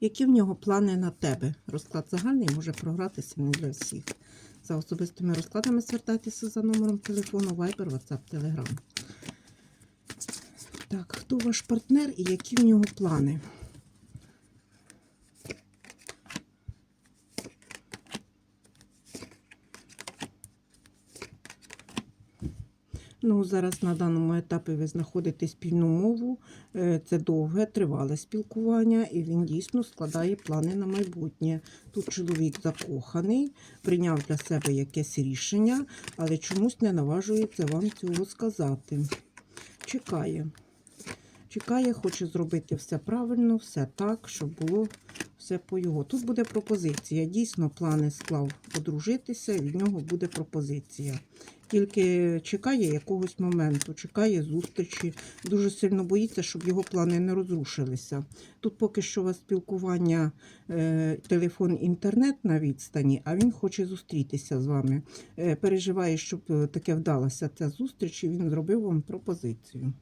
Які в нього плани на тебе? Розклад загальний може програтися не для всіх. За особистими розкладами звертайтеся за номером телефону Viber, WhatsApp, Telegram. Так, хто ваш партнер і які в нього плани? Ну, зараз на даному етапі ви знаходите спільну мову. Е, Це довге, тривале спілкування, і він дійсно складає плани на майбутнє. Тут чоловік закоханий, прийняв для себе якесь рішення, але чомусь не наважується вам цього сказати. Чекає. Чекає, хоче зробити все правильно, все так, щоб було все по його. Тут буде пропозиція. Дійсно, плани склав одружитися, від нього буде пропозиція. Тільки чекає якогось моменту, чекає зустрічі. Дуже сильно боїться, щоб його плани не розрушилися. Тут поки що у вас спілкування, е, телефон, інтернет на відстані, а він хоче зустрітися з вами. Е, переживає, щоб е, таке вдалося ця зустріч, і він зробив вам пропозицію.